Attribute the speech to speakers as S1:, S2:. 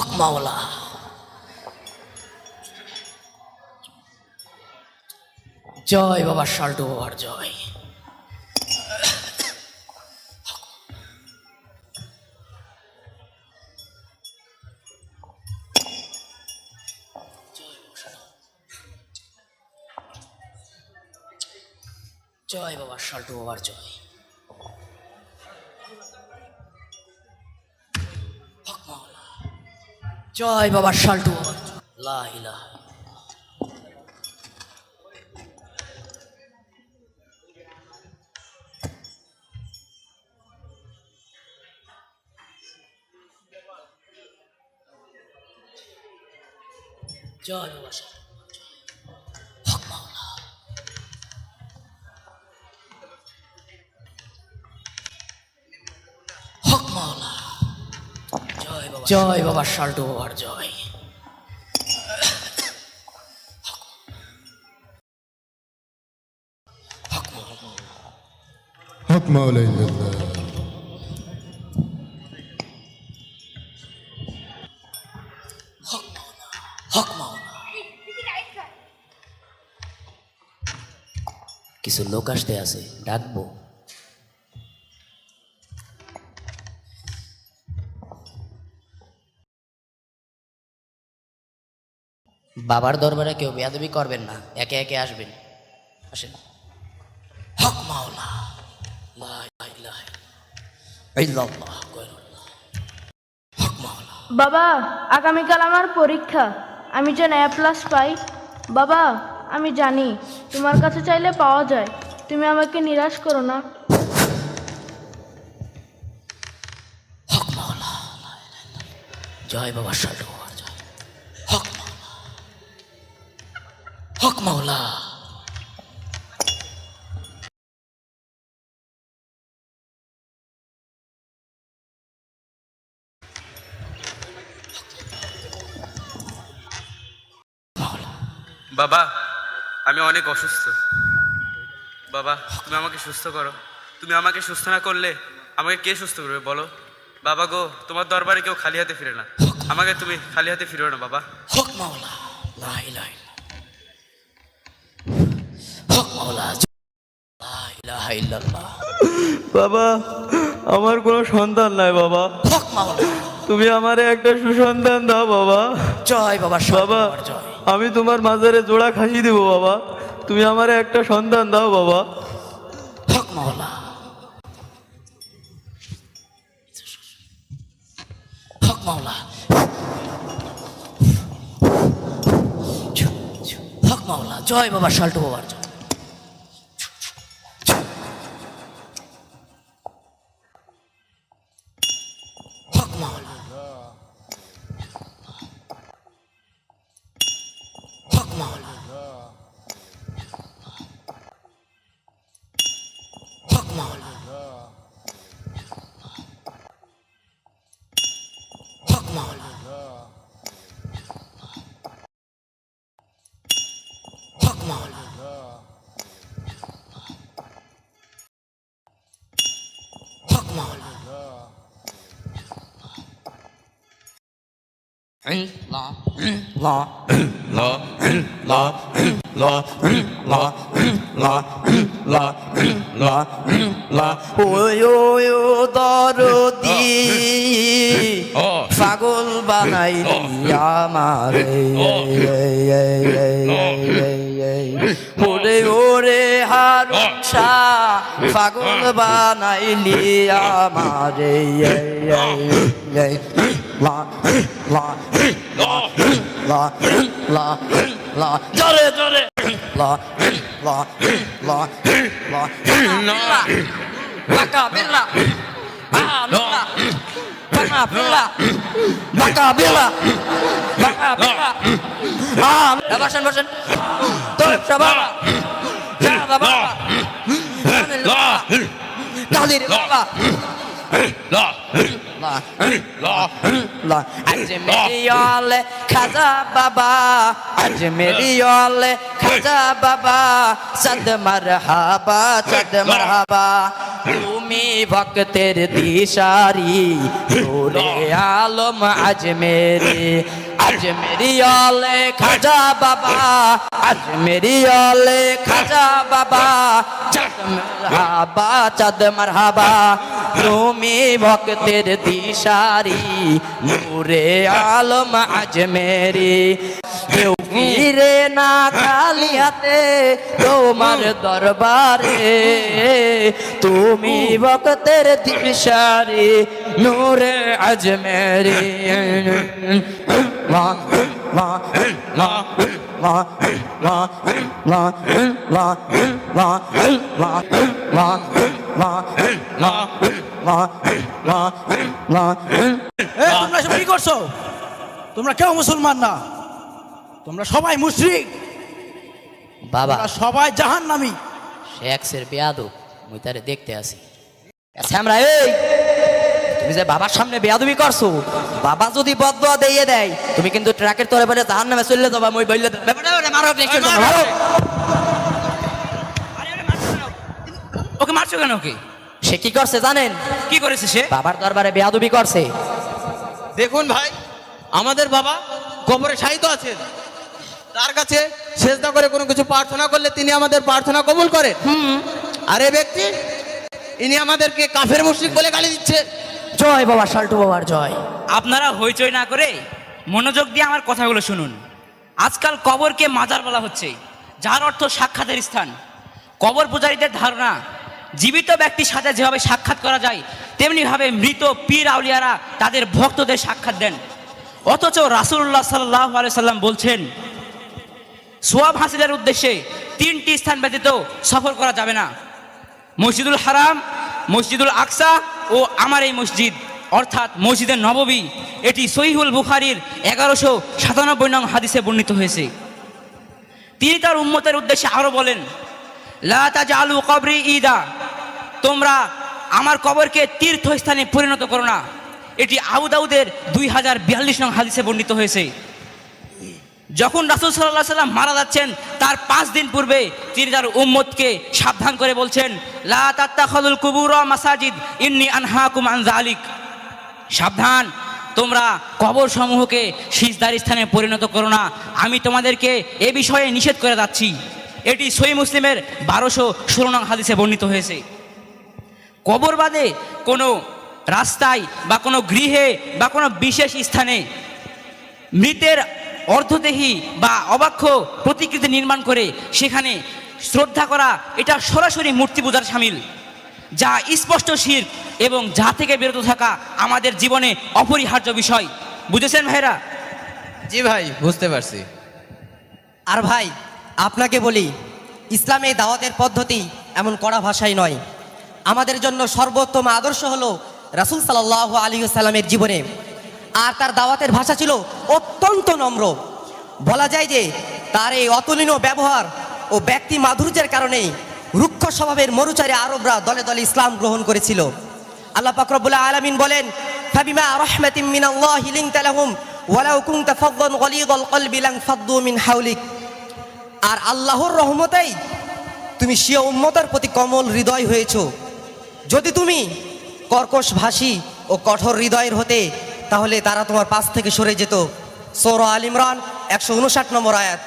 S1: হক মাওলা জয় বাবা শাল্টু বাবার জয় জয় বাবা শাল্টু বাবার জয় জয় বাবা শাল্টু বাবার জয়। বাবা শাল্টু জয়। জয় বাবা শাল্টু বাবার জয়। হক
S2: মাওলাই
S1: কিছু লোক আসতে আছে ডাকবো। বাবার দরবারে কেউ বেয়াদবি করবেন না একে একে আসবেন। আসেন। হক মাওলা
S3: বাবা আগামীকাল আমার পরীক্ষা। আমি যেন এ প্লাস পাই। বাবা আমি জানি তোমার কাছে চাইলে পাওয়া যায়। তুমি আমাকে নিরাশ করো না।
S1: জয় বাবা শাল্টু হক মাওলা।
S4: বাবা আমি অনেক অসুস্থ। বাবা তুমি আমাকে সুস্থ করো। তুমি আমাকে সুস্থ না করলে আমাকে কে সুস্থ করবে বলো? বাবা গো তোমার দরবারে কেউ খালি হাতে ফিরে না। আমাকে তুমি খালি হাতে ফিরো না বাবা।
S1: হক মাওলা। লা ইলাহা ইল্লাল্লাহ। হক মাওলা
S5: বাবা আমার কোনো সন্তান নাই বাবা। তুমি আমারে একটা সুসন্তান দাও বাবা।
S1: জয় বাবা
S5: বাবা আমি তোমার মাজারে জোড়া খাসি দেবো বাবা। তুমি আমারে একটা সন্তান দাও বাবা।
S1: হক মাওলা। হক মাওলা। হক মাওলা জয় বাবা শাল্টু বাবার জয়। হক মাওলা হক মাওলা হক মাওলা হক মাওলা হক মাওলা লা লা ওই ওই ও দরদি পাগল বানাইলি আমারে ওরে ওরে হারুষা পাগল বানাইলি আমারে লা লা লা লা লা লা জরে জরে লা লা লা লা লা Billa. Ah, Billa. Baka Billa. Baka Billa. Baka Billa. Ah, বসেন বসেন তো বাবা যা বাবা কালির বাবা Allah, Allah, Allah. Ajmeri yol kaza baba, Ajmeri yol kaza baba, sad marhaba, sad marhaba. Tumi vakter dishari, nure alam ajmeri. Ajmeri Ajmeri অলে খাজা বাবা আজমেরি অলে খাজা বাবা মারহাবা, চাঁদ মারহাবা তুমি ভক্তের দিশারি, নূরে আলম আজমেরি কেউ ফিরে না খালি হাতে তোমার দরবারে, তুমি ভক্তের দিশারি, নূরে আজমেরি মা
S6: তোমরা সব কি করছ? তোমরা কেউ মুসলমান না। তোমরা সবাই মুশরিক।
S1: বাবা।
S6: সবাই জাহান
S1: নামি শেখসের বেয়াদু মুই তারে দেখতে আসি। আমরা এই তুমি যে বাবার সামনে বেয়াদুবি করছ বাবা যদি বদয়া দিয়ে দেয় তুমি কিন্তু ট্রাকের তলে পরে জাহান নামে চললে যাবা মই বললে মারো মারো।
S7: ওকে মারছো কেন ওকে?
S1: সে কি করছে জানেন?
S7: কি করেছে সে?
S1: বাবার দরবারে বেয়াদুবি করছে।
S5: দেখুন ভাই আমাদের বাবা কবরে শায়িত আছেন। তার কাছে সেজদা করে কোনো কিছু প্রার্থনা করলে তিনি আমাদের প্রার্থনা কবুল করেন। আর এই ব্যক্তি ইনি আমাদেরকে কাফের মুশরিক বলে গালি দিচ্ছে
S1: জয় বাবা, শাল্টু বাবার জয়।
S7: আপনারা হইচই না করে মনোযোগ দিয়ে আমার কথাগুলো শুনুন। আজকাল কবরকে মাজার বলা হচ্ছে, যার অর্থ সাক্ষাতের স্থান। কবর পূজারীদের ধারণা, জীবিত ব্যক্তির সাথে যেভাবে সাক্ষাৎ করা যায়, তেমনিভাবে মৃত পীর আউলিয়ারা তাদের ভক্তদের সাক্ষাৎ দেন। অথচ রাসুল্লাহ সাল্লাহ সাল্লাম বলছেন, সোয়াব হাসিলের উদ্দেশ্যে তিনটি স্থান ব্যতীত সফর করা যাবে না। মসজিদুল হারাম, মসজিদুল আকসা ও আমার এই মসজিদ, অর্থাৎ মসজিদের নববী, এটি সহিহুল বুখারির এগারোশো সাতানব্বই নং হাদিসে বর্ণিত হয়েছে। তিনি তার উম্মতের উদ্দেশ্যে আরও বলেন, লা তাজআলু কবরি ইদা তোমরা আমার কবরকে তীর্থস্থানে পরিণত করো না। এটি আউদাউদের দুই হাজার বিয়াল্লিশ নং হাদিসে বর্ণিত হয়েছে। যখন রাসুল সাল্লাহ সাল্লাম মারা যাচ্ছেন, তার পাঁচ দিন পূর্বে তিনি তার উম্মতকে সাবধান করে বলছেন কুবুর মাসাজিদ, ইন্নি আনহাকুম আন জালিক সাবধান, তোমরা কবর সমূহকে সিজদার স্থানে পরিণত করো না। আমি তোমাদেরকে এ বিষয়ে নিষেধ করে যাচ্ছি। এটি সই মুসলিমের বারোশো ষোলো নং হাদিসে বর্ণিত হয়েছে। কবর বাদে কোনো রাস্তায় বা কোনো গৃহে বা কোনো বিশেষ স্থানে মৃতের অর্ধদেহী বা অবাক্ষ প্রতিকৃতি নির্মাণ করে সেখানে শ্রদ্ধা করা এটা সরাসরি মূর্তি পূজার সামিল যা স্পষ্ট শির এবং যা থেকে বিরত থাকা আমাদের জীবনে অপরিহার্য বিষয়। বুঝেছেন ভাইরা?
S5: জি ভাই বুঝতে পারছি।
S8: আর ভাই আপনাকে বলি ইসলামে দাওয়াতের পদ্ধতি এমন কড়া ভাষাই নয়। আমাদের জন্য সর্বোত্তম আদর্শ হলো রাসুল সাল্লাহ আলী সাল্লামের জীবনে আর তার দাওয়াতের ভাষা ছিল অত্যন্ত নম্র। বলা যায় যে তার এই অতুলনীয় ব্যবহার ও ব্যক্তি মাধুর্যের কারণেই রুক্ষ স্বভাবের মরুচারে আরবরা দলে দলে ইসলাম গ্রহণ করেছিল। আল্লাহ পাকরবুল্লাহ আলমিন বলেন, ফাবিমা লান ফাদ্দু মিন হাওলিক। আর আল্লাহর রহমতেই তুমি স্বীয় উম্মতার প্রতি কমল হৃদয় হয়েছ। যদি তুমি কর্কশ ভাষী ও কঠোর হৃদয়ের হতে তাহলে তারা তোমার পাশ থেকে সরে যেত। সৌর আল ইমরান একশো উনষাট নম্বর আয়াত।